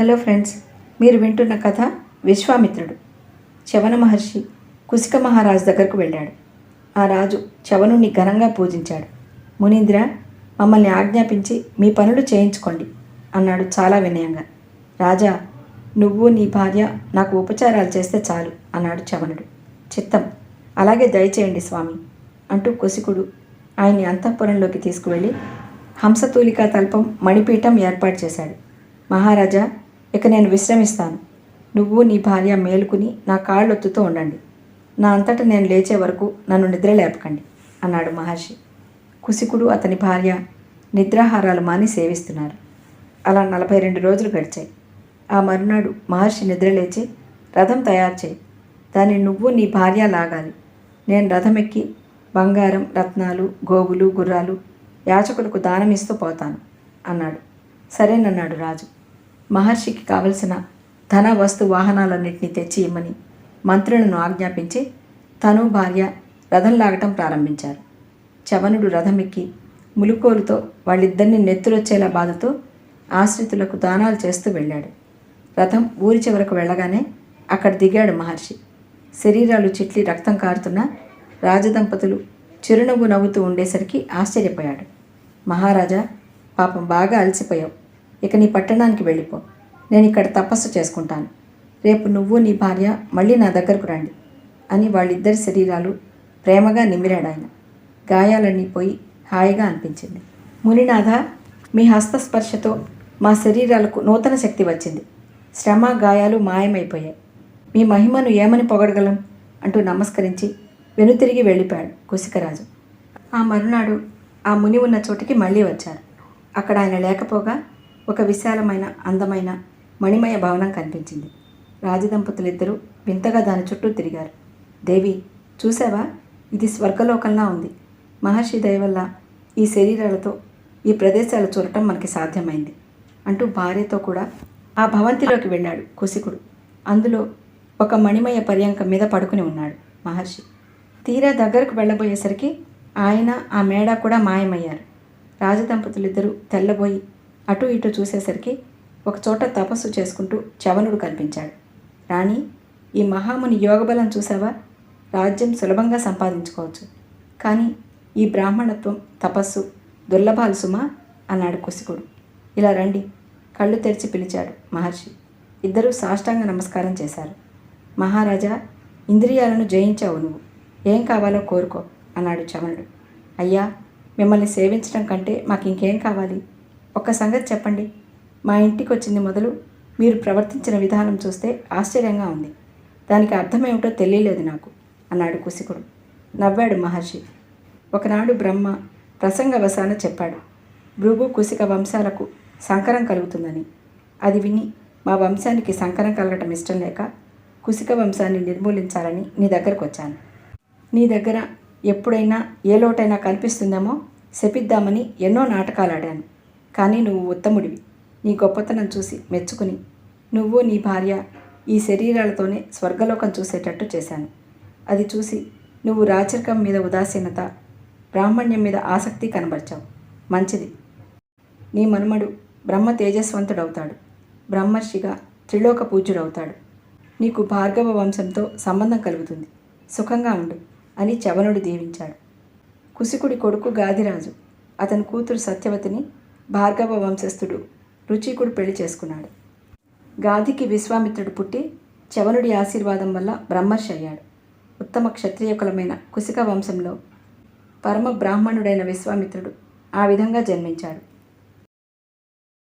Hello friends మీరు వింటున్న కథ విశ్వామిత్రుడు. చవన మహర్షి కుసిక మహారాజు దగ్గరకు వెళ్ళాడు. ఆ రాజు చవనుణ్ణి ఘనంగా పూజించాడు. మునీంద్ర మమ్మల్ని ఆజ్ఞాపించి మీ పనులు చేయించుకోండి అన్నాడు చాలా వినయంగా. రాజా నువ్వు నీ భార్య నాకు ఉపచారాలు చేస్తే చాలు అన్నాడు చవనుడు చిత్తం అలాగే దయచేయండి స్వామి అంటూ కుసికుడు ఆయన్ని అంతఃపురంలోకి తీసుకువెళ్ళి హంసతూలికా తల్పం మణిపీఠం ఏర్పాటు చేశాడు. మహారాజా ఇక నేను విశ్రమిస్తాను. నువ్వు నీ భార్య మేలుకుని నా కాళ్ళొత్తుతూ ఉండండి. నా అంతట నేను లేచే వరకు నన్ను నిద్ర లేపకండి అన్నాడు మహర్షి. కుసికుడు అతని భార్య నిద్రాహారాలు మాని సేవిస్తున్నారు. అలా నలభై రెండు రోజులు గడిచాయి. ఆ మరునాడు మహర్షి నిద్రలేచి రథం తయారు చేయి. దాన్ని నువ్వు నీ భార్య లాగాలి. నేను రథం ఎక్కి బంగారం రత్నాలు గోవులు గుర్రాలు యాచకులకు దానమిస్తూ పోతాను అన్నాడు. సరేనన్నాడు రాజు. మహర్షికి కావలసిన ధన వస్తు వాహనాలన్నింటినీ తెచ్చి ఇమ్మని మంత్రులను ఆజ్ఞాపించి తను భార్య రథం లాగటం ప్రారంభించారు. చవనుడు రథం ఎక్కి ములుకోలుతో వాళ్ళిద్దరిని నెత్తురొచ్చేలా బాధతో ఆశ్రితులకు దానాలు చేస్తూ వెళ్ళాడు. రథం ఊరి చివరకు వెళ్ళగానే అక్కడ దిగాడు మహర్షి. శరీరాలు చిట్లి రక్తం కారుతున్న రాజదంపతులు చిరునవ్వు నవ్వుతూ ఉండేసరికి ఆశ్చర్యపోయాడు. మహారాజా పాపం బాగా అలసిపోయావు. ఇక నీ పట్టణానికి వెళ్ళిపో. నేను ఇక్కడ తపస్సు చేసుకుంటాను. రేపు నువ్వు నీ భార్య మళ్ళీ నా దగ్గరకు రండి అని వాళ్ళిద్దరి శరీరాలు ప్రేమగా నిమిరాడు ఆయన గాయాలన్నీ పోయి హాయిగా అనిపించింది. మునినాథ మీ హస్తస్పర్శతో మా శరీరాలకు నూతన శక్తి వచ్చింది. శ్రమ గాయాలు మాయమైపోయాయి. మీ మహిమను ఏమని పొగడగలం అంటూ నమస్కరించి వెనుతిరిగి వెళ్ళిపోయాడు కుసికరాజు ఆ మరునాడు ఆ ముని ఉన్న చోటికి మళ్ళీ వచ్చారు. అక్కడ ఆయన లేకపోగా ఒక విశాలమైన అందమైన మణిమయ భవనం కనిపించింది. రాజదంపతులిద్దరూ వింతగా దాని చుట్టూ తిరిగారు. దేవి చూసావా ఇది స్వర్గలోకంలా ఉంది. మహర్షి దయ వల్ల ఈ శరీరాలతో ఈ ప్రదేశాలు చూడటం మనకి సాధ్యమైంది అంటూ భార్యతో కూడా ఆ భవంతిలోకి వెళ్ళాడు కుసికుడు. అందులో ఒక మణిమయ పర్యంకం మీద పడుకుని ఉన్నాడు మహర్షి. తీరా దగ్గరకు వెళ్ళబోయేసరికి ఆయన ఆ మేడ కూడా మాయమయ్యారు. రాజదంపతులిద్దరూ తెల్లబోయి అటు ఇటు చూసేసరికి ఒకచోట తపస్సు చేసుకుంటూ చవనుడు కనిపించాడు. రాణి ఈ మహాముని యోగబలం చూసావా? రాజ్యం సులభంగా సంపాదించుకోవచ్చు. కానీ ఈ బ్రాహ్మణత్వం తపస్సు దుర్లభాలు సుమా? అన్నాడు కుసికుడు ఇలా రండి కళ్ళు తెరిచి పిలిచాడు మహర్షి. ఇద్దరూ సాష్టాంగ నమస్కారం చేశారు. మహారాజా ఇంద్రియాలను జయించావు నువ్వు. ఏం కావాలో కోరుకో అన్నాడు చవనుడు. అయ్యా మిమ్మల్ని సేవించడం కంటే మాకు ఇంకేం కావాలి? ఒక్క సంగతి చెప్పండి. మా ఇంటికి వచ్చింది మొదలు మీరు ప్రవర్తించిన విధానం చూస్తే ఆశ్చర్యంగా ఉంది. దానికి అర్థమేమిటో తెలియలేదు నాకు అన్నాడు కుసికుడు. నవ్వాడు మహర్షి. ఒకనాడు బ్రహ్మ ప్రసంగవశాన చెప్పాడు. భృగు కుసిక వంశాలకు సంకరం కలుగుతుందని. అది విని మా వంశానికి సంకరం కలగటం ఇష్టం లేక కుసిక వంశాన్ని నిర్మూలించాలని నీ దగ్గరకు వచ్చాను నీ దగ్గర ఎప్పుడైనా ఏ లోటైనా కనిపిస్తుందేమో శపిద్దామని ఎన్నో నాటకాలు ఆడాను కానీ నువ్వు ఉత్తముడివి. నీ గొప్పతనం చూసి మెచ్చుకుని నువ్వు నీ భార్య ఈ శరీరాలతోనే స్వర్గలోకం చూసేటట్టు చేశాను. అది చూసి నువ్వు రాచరికం మీద ఉదాసీనత బ్రాహ్మణ్యం మీద ఆసక్తి కనబరిచావు. మంచిది. నీ మనుమడు బ్రహ్మ తేజస్వంతుడవుతాడు. బ్రహ్మర్షిగా త్రిలోక పూజ్యుడవుతాడు. నీకు భార్గవ వంశంతో సంబంధం కలుగుతుంది. సుఖంగా ఉండు అని చవనుడు దీవించాడు. కుసికుడి కొడుకు గాదిరాజు అతని కూతురు సత్యవతిని భార్గవ వంశస్థుడు రుచికుడు పెళ్ళి చేసుకున్నాడు. గాదికి విశ్వామిత్రుడు పుట్టి చవనుడి ఆశీర్వాదం వల్ల బ్రహ్మర్షి అయ్యాడు. ఉత్తమ క్షత్రియ కులమైన కుసిక వంశంలో పరమ బ్రాహ్మణుడైన విశ్వామిత్రుడు ఆ విధంగా జన్మించాడు.